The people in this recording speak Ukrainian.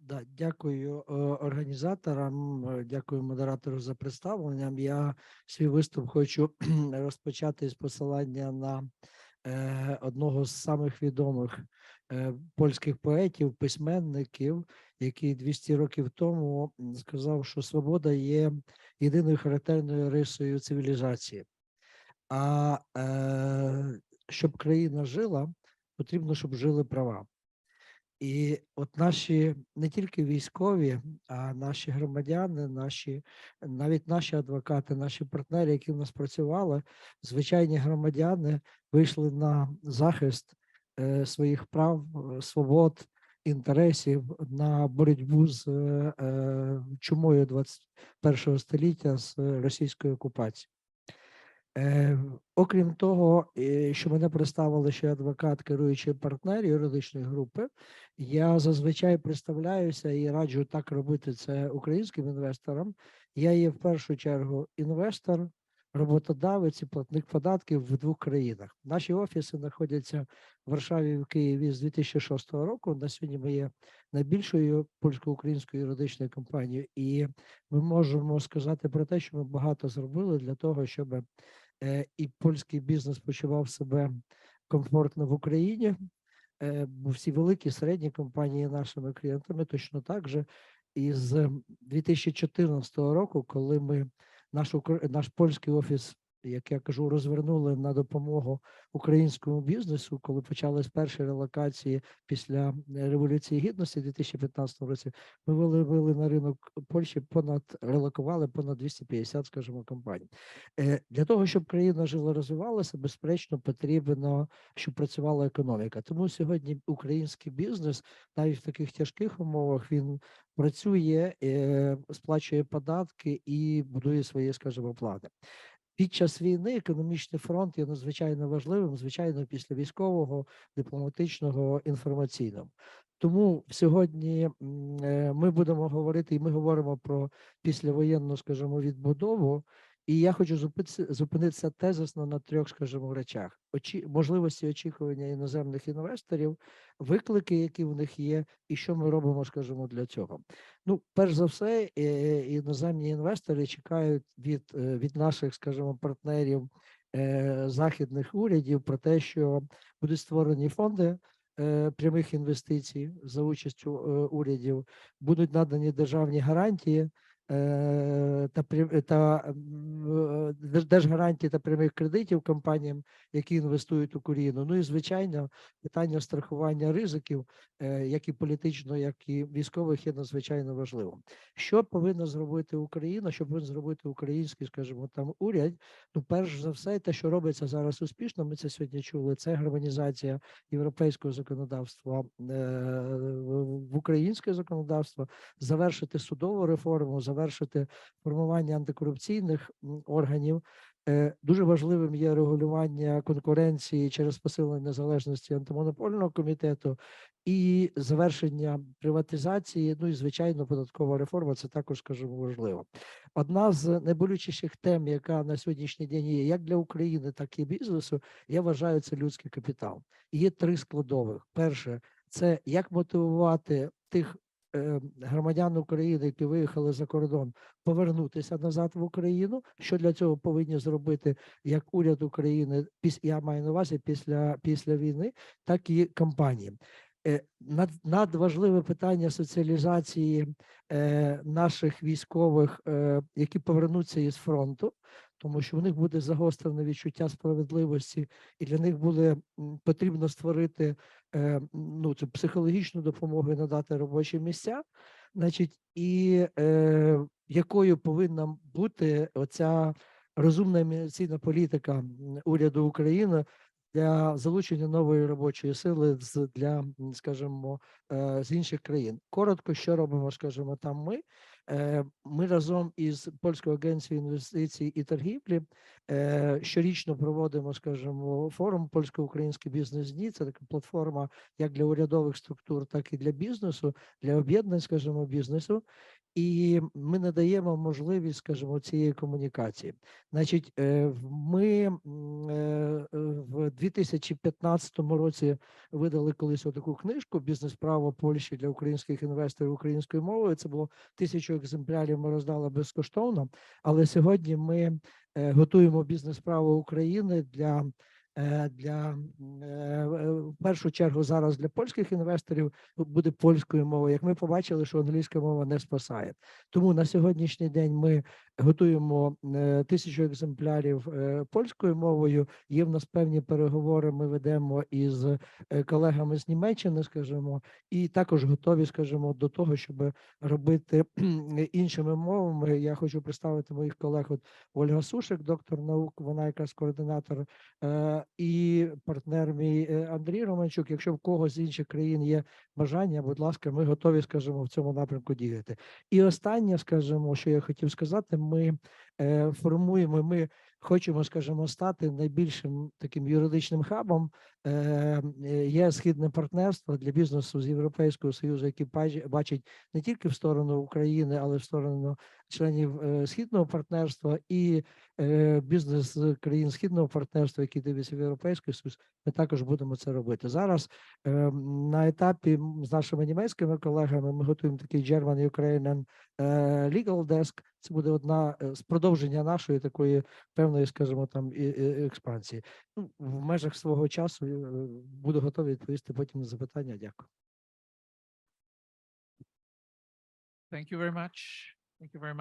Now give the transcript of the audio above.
Да, дякую е, організаторам, е, дякую модератору за представленням. Я свій виступ хочу розпочати з посилання на е, одного з самих відомих е, польських поетів, письменників, який 200 років тому сказав, що свобода є єдиною характерною рисою цивілізації. А е, щоб країна жила, потрібно, щоб жили права. І от наші не тільки військові, а наші громадяни, наші навіть наші адвокати, наші партнери, які в нас працювали, звичайні громадяни вийшли на захист е, своїх прав, е, свобод, інтересів на боротьбу з е, е, чумою 21 століття з російською окупацією. Е, окрім того, е, що мене представили ще адвокат, керуючий партнер юридичної групи, я зазвичай представляюся і раджу так робити це українським інвесторам. Я є в першу чергу інвестор, роботодавець і платник податків в двох країнах. Наші офіси знаходяться в Варшаві і в Києві з 2006 року. На сьогодні ми є найбільшою польсько-українською юридичною компанією, і ми можемо сказати про те, що ми багато зробили для того, щоб е, і польський бізнес почував себе комфортно в Україні. Е, бо всі великі середні компанії нашими клієнтами точно так же. І з 2014 року, коли ми наш наш польський офіс, як я кажу, розвернули на допомогу українському бізнесу, коли почались перші релокації після е, революції гідності у 2015 році, ми вивели на ринок Польщі понад релокували понад 250, скажімо, компаній. Е, Для того щоб країна жила, розвивалася, безперечно, потрібно, щоб працювала економіка. Тому сьогодні український бізнес, навіть в таких тяжких умовах, він працює, е, сплачує податки і будує свої, скажімо, плани. Під час війни економічний фронт є надзвичайно важливим, звичайно, після військового, дипломатичного, інформаційного. Тому сьогодні е, ми будемо говорити, і ми говоримо про післявоєнну, скажімо, відбудову. І я хочу зупинитися, зупинитися тезисно на трьох, скажімо, речах: очі можливості очікування іноземних інвесторів, виклики, які в них є, і що ми робимо, скажімо, для цього. Ну, перш за все, е, іноземні інвестори чекають від, е, від наших, скажімо, партнерів е, західних урядів про те, що будуть створені фонди прямих інвестицій за участю урядів, будуть надані державні гарантії. Е, Та прям- та прямих кредитів компаніям, які інвестують в Україну. Ну і звичайно, питання страхування ризиків, е, як і політично, як і військових, є надзвичайно важливим. Що повинна зробити Україна? Що повинен зробити український, скажімо, там уряд? Ну, перш за все, те, що робиться зараз успішно, ми це сьогодні чули. Це гармонізація європейського законодавства е, в українське законодавство, завершити судову реформу, завершити формування антикорупційних органів. Е, Дуже важливим є регулювання конкуренції через посилення незалежності антимонопольного комітету і завершення приватизації. Ну і звичайно, податкова реформа це також скажімо важливо. Одна з найболючіших тем, яка на сьогоднішній день є як для України, так і бізнесу, я вважаю, це людський капітал. Є три складових: перше це як мотивувати тих. Е, Громадян України, які виїхали за кордон, повернутися назад в Україну. Що для цього повинні зробити як уряд України, я маю на увазі після, після війни, так і компанії. Е, над, надважливе питання соціалізації е, наших військових, е, які повернуться із фронту, тому що в них буде загострене відчуття справедливості, і для них буде потрібно створити ну, цю психологічну допомогу і надати робочі місця. Значить, і е, якою повинна бути оця розумна міграційна політика уряду України для залучення нової робочої сили з для, скажімо, е, з інших країн. Коротко, що робимо, скажімо, там ми. Е, Ми разом із польською агенцією інвестицій і торгівлі е, щорічно проводимо, скажімо, форум польсько-український бізнес дні. Це така платформа як для урядових структур, так і для бізнесу, для об'єднань, скажімо, бізнесу. І ми надаємо можливість, скажімо, цієї комунікації. Значить, ми в 2015 році видали колись таку книжку Бізнес-право Польщі для українських інвесторів українською мовою. Це було тисячу екземплярів. Ми роздали безкоштовно. Але сьогодні ми е, готуємо бізнес-право України для. е, Для е, в першу чергу зараз для польських інвесторів буде польською мовою. Як ми побачили, що англійська мова не спасає, тому на сьогоднішній день ми готуємо е, тисячу екземплярів е, польською мовою. Є в нас певні переговори. Ми ведемо із е, колегами з Німеччини, скажімо, і також готові, скажімо, до того, щоб робити іншими мовами. Я хочу представити моїх колег. От Ольга Сушик, доктор наук, вона якраз координатор і партнер мій Андрій Романчук. Якщо в когось з інших країн є бажання, будь ласка, ми готові, скажімо, в цьому напрямку діяти. І останнє, скажімо, що я хотів сказати, ми е, формуємо, ми хочемо, скажімо, стати найбільшим таким юридичним хабом. Е, е, Є східне партнерство для бізнесу з Європейського Союзу, який бач- бачить не тільки в сторону України, але в сторону членів е, східного партнерства і бізнес країн східного партнерства, який дивиться в Європейський Союз. Ми також будемо це робити зараз. На етапі з нашими німецькими колегами ми готуємо такий German Ukrainian Legal Desk. Це буде одна з продовження нашої такої певної, скажімо, там експансії. Ну, в межах свого часу е, буду готовий відповісти потім на запитання. Дякую. Thank you very much. Thank you very much.